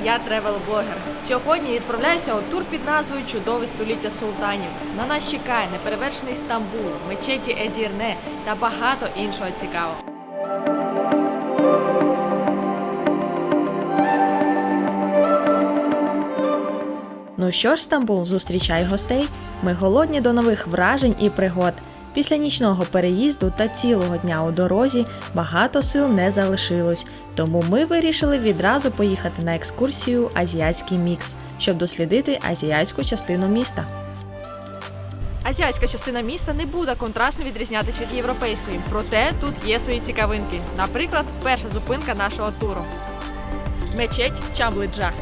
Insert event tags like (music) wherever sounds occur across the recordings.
і я тревел-блогер. Сьогодні відправляюся у тур під назвою Чудове століття султанів. На нас чекає неперевершений Стамбул, мечеті Едірне та багато іншого цікавого. Ну що ж, Стамбул, зустрічай гостей. Ми голодні до нових вражень і пригод. Після нічного переїзду та цілого дня у дорозі багато сил не залишилось, тому ми вирішили відразу поїхати на екскурсію Азіатський мікс, щоб дослідити азіатську частину міста. Азіатська частина міста не буде контрастно відрізнятися від європейської, проте тут є свої цікавинки. Наприклад, перша зупинка нашого туру мечеть Чамблиджа.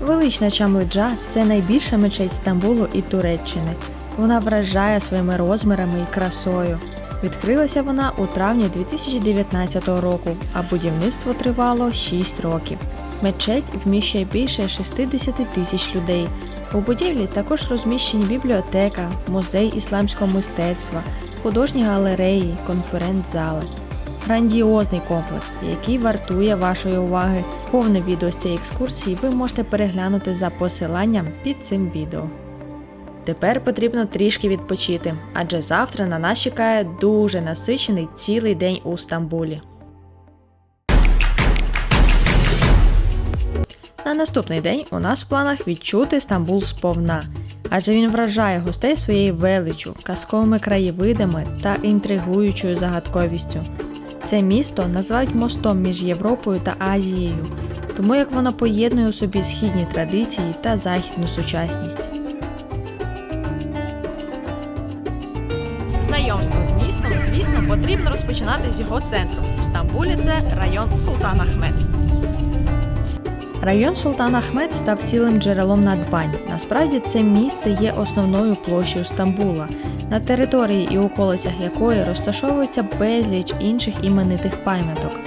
Велична Чамлиджа це найбільша мечеть Стамбулу і Туреччини. Вона вражає своїми розмірами і красою. Відкрилася вона у травні 2019 року, а будівництво тривало 6 років. Мечеть вміщує більше 60 тисяч людей. У будівлі також розміщені бібліотека, музей ісламського мистецтва, художні галереї, конференц-зали. Грандіозний комплекс, який вартує вашої уваги. Повне відео з цієї екскурсії ви можете переглянути за посиланням під цим відео. Тепер потрібно трішки відпочити, адже завтра на нас чекає дуже насичений цілий день у Стамбулі. На наступний день у нас в планах відчути Стамбул сповна, адже він вражає гостей своєю величчю, казковими краєвидами та інтригуючою загадковістю. Це місто називають мостом між Європою та Азією, тому як воно поєднує у собі східні традиції та західну сучасність. Потрібно розпочинати з його центру. В Стамбулі це район Султан Ахмед. Район Султан Ахмед став цілим джерелом надбань. Насправді це місце є основною площею Стамбула, на території і околицях якої розташовується безліч інших іменитих пам'яток.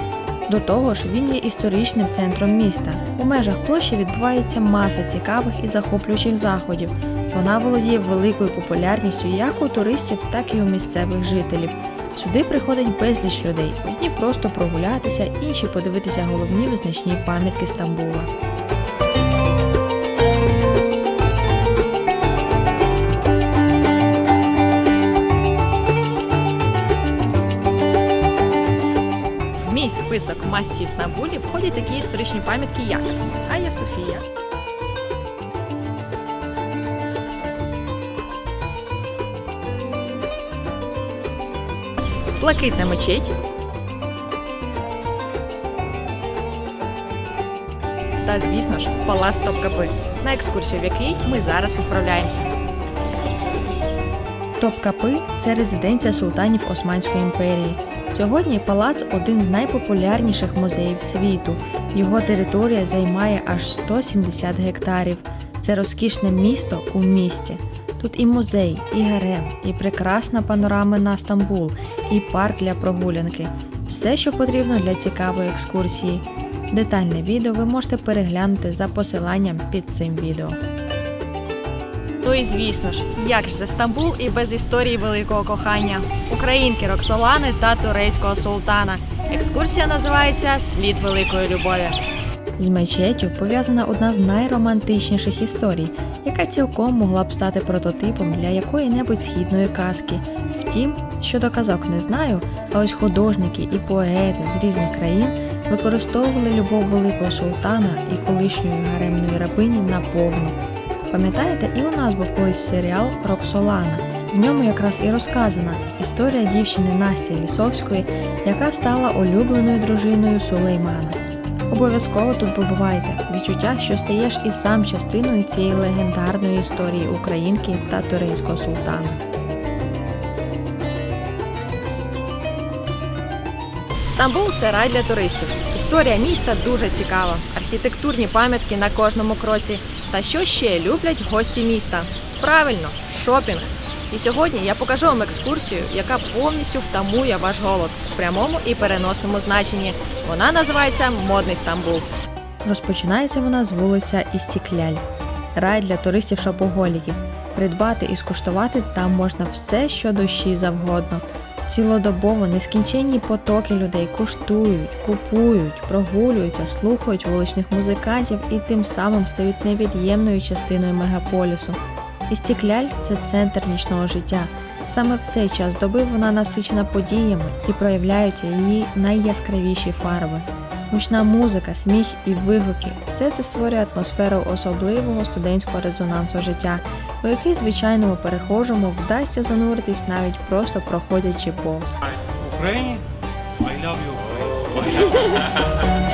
До того ж, він є історичним центром міста. У межах площі відбувається маса цікавих і захоплюючих заходів. Вона володіє великою популярністю як у туристів, так і у місцевих жителів. Сюди приходить безліч людей. Одні просто прогулятися, інші подивитися головні визначні пам'ятки Стамбула. В мій список масів Стамбулі входять такі історичні пам'ятки, як Ая Софія, Блакитна мечеть. Та, звісно ж, палац Топкапи, на екскурсію в який ми зараз відправляємося. Топкапи це резиденція султанів Османської імперії. Сьогодні палац один з найпопулярніших музеїв світу. Його територія займає аж 170 гектарів. Це розкішне місто у місті. Тут і музей, і гарем, і прекрасна панорама на Стамбул, і парк для прогулянки. Все, що потрібно для цікавої екскурсії. Детальне відео ви можете переглянути за посиланням під цим відео. Ну і звісно ж, як ж за Стамбул і без історії великого кохання українки Роксолани та турецького султана. Екскурсія називається Слід великої любові. З мечеттю пов'язана одна з найромантичніших історій, яка цілком могла б стати прототипом для якої-небудь східної казки. Втім, щодо казок не знаю, а ось художники і поети з різних країн використовували любов великого султана і колишньої гаремної рабині наповну. Пам'ятаєте, і у нас був колись серіал Роксолана. В ньому якраз і розказана історія дівчини Насті Лісовської, яка стала улюбленою дружиною Сулеймана. Обов'язково тут побувайте. Відчуття, що стаєш і сам частиною цієї легендарної історії українки та турецького султана. Стамбул це рай для туристів. Історія міста дуже цікава. Архітектурні пам'ятки на кожному кроці. Та що ще люблять гості міста? Правильно, шопінг. І сьогодні я покажу вам екскурсію, яка повністю втамує ваш голод в прямому і переносному значенні. Вона називається Модний Стамбул. Розпочинається вона з вулиця Істікляль. Рай для туристів-шопоголіків. Придбати і скуштувати там можна все, що душі завгодно. Цілодобово нескінченні потоки людей куштують, купують, прогулюються, слухають вуличних музикантів і тим самим стають невід'ємною частиною мегаполісу. Істікляль це центр нічного життя. Саме в цей час доби вона насичена подіями і проявляються її найяскравіші фарби. Гучна музика, сміх і вигуки все це створює атмосферу особливого студентського резонансу життя, у який звичайному перехожому вдасться зануритись навіть просто проходячи повз. Україні, I love you. (laughs)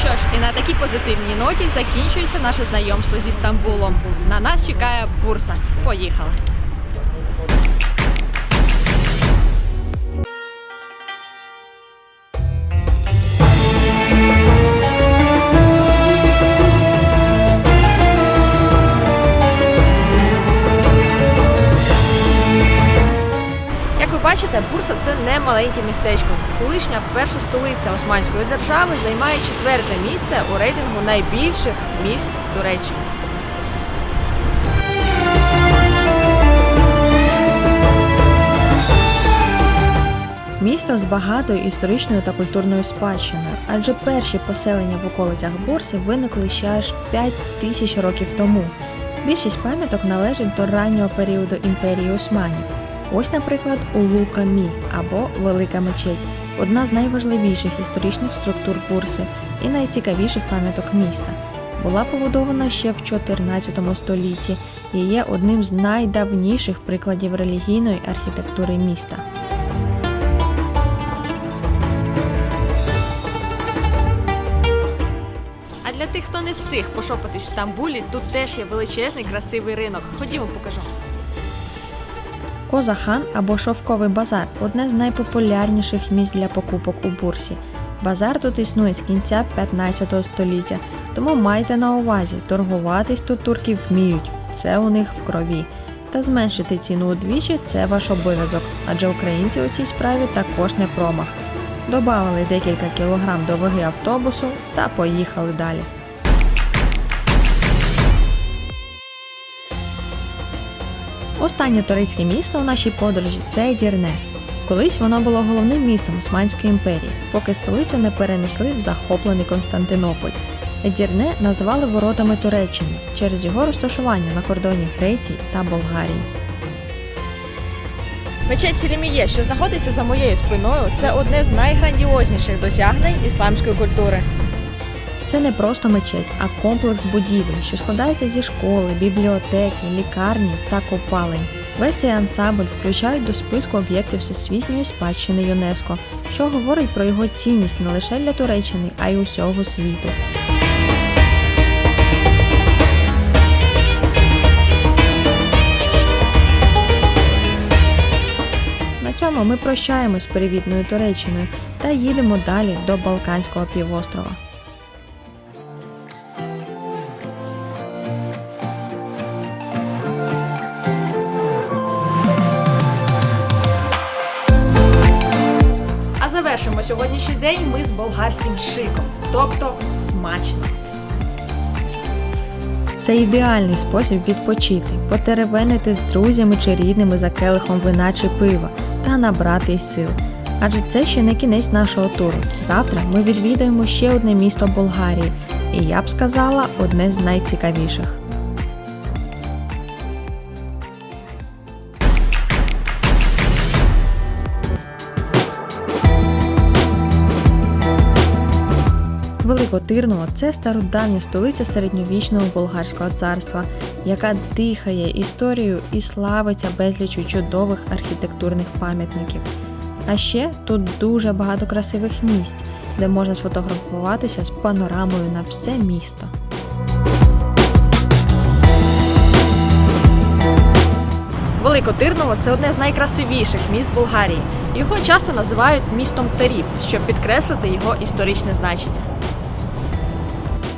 що ж, і на такій позитивній ноті закінчується наше знайомство зі Стамбулом. На нас чекає бурса. Поїхали! Бачите, Бурса це не маленьке містечко. Колишня перша столиця Османської держави займає четверте місце у рейтингу найбільших міст Туреччини. Місто з багатою історичною та культурною спадщиною, адже перші поселення в околицях Бурси виникли ще аж 5 тисяч років тому. Більшість пам'яток належить до раннього періоду імперії Османів. Ось, наприклад, Улу Камі або Велика Мечеть одна з найважливіших історичних структур Бурси і найцікавіших пам'яток міста. Була побудована ще в 14 столітті і є одним з найдавніших прикладів релігійної архітектури міста. А для тих, хто не встиг пошопитись в Стамбулі, тут теж є величезний красивий ринок. Ходімо, покажу. Козахан або Шовковий базар одне з найпопулярніших місць для покупок у бурсі. Базар тут існує з кінця 15 століття, тому майте на увазі, торгуватись тут турки вміють, це у них в крові. Та зменшити ціну удвічі це ваш обов'язок, адже українці у цій справі також не промах. Добавили декілька кілограм до ваги автобусу та поїхали далі. Останнє турецьке місто у нашій подорожі це Дірне. Колись воно було головним містом Османської імперії, поки столицю не перенесли в захоплений Константинополь. Дірне називали воротами Туреччини через його розташування на кордоні Греції та Болгарії. Мечеть Селіміє, що знаходиться за моєю спиною, це одне з найграндіозніших досягнень ісламської культури. Це не просто мечеть, а комплекс будівель, що складається зі школи, бібліотеки, лікарні та копалень. Весь цей ансамбль включають до списку об'єктів всесвітньої спадщини ЮНЕСКО, що говорить про його цінність не лише для Туреччини, а й усього світу. На цьому ми прощаємось з привітною Туреччиною та їдемо далі до Балканського півострова. Завершимо сьогоднішній день ми з болгарським шиком, тобто смачно. Це ідеальний спосіб відпочити, потеревенити з друзями чи рідними за келихом вина чи пива та набрати сил. Адже це ще не кінець нашого туру. Завтра ми відвідаємо ще одне місто Болгарії, і я б сказала, одне з найцікавіших. Великотирново це стародавня столиця середньовічного болгарського царства, яка дихає історією і славиться безлічу чудових архітектурних пам'ятників. А ще тут дуже багато красивих місць, де можна сфотографуватися з панорамою на все місто. Великотирново це одне з найкрасивіших міст Болгарії. Його часто називають містом царів, щоб підкреслити його історичне значення.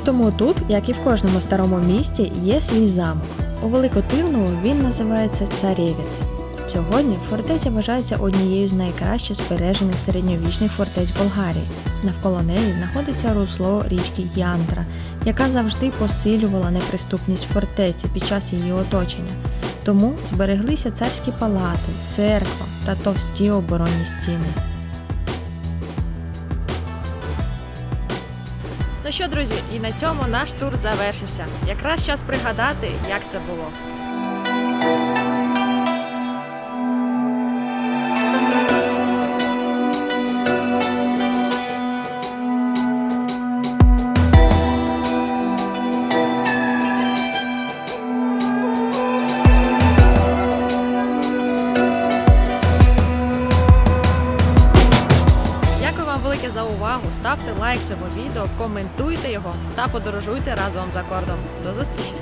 Тому тут, як і в кожному старому місті, є свій замок. У Великотирново він називається Царєвець. Сьогодні фортеця вважається однією з найкраще збережених середньовічних фортець Болгарії. Навколо неї знаходиться русло річки Янтра, яка завжди посилювала неприступність фортеці під час її оточення. Тому збереглися царські палати, церква та товсті оборонні стіни. Що, друзі, і на цьому наш тур завершився. Якраз час пригадати, як це було. Дякую вам велике за увагу. Ставте лайк цьому відео, коментуйте та подорожуйте разом за кордом. До зустрічі!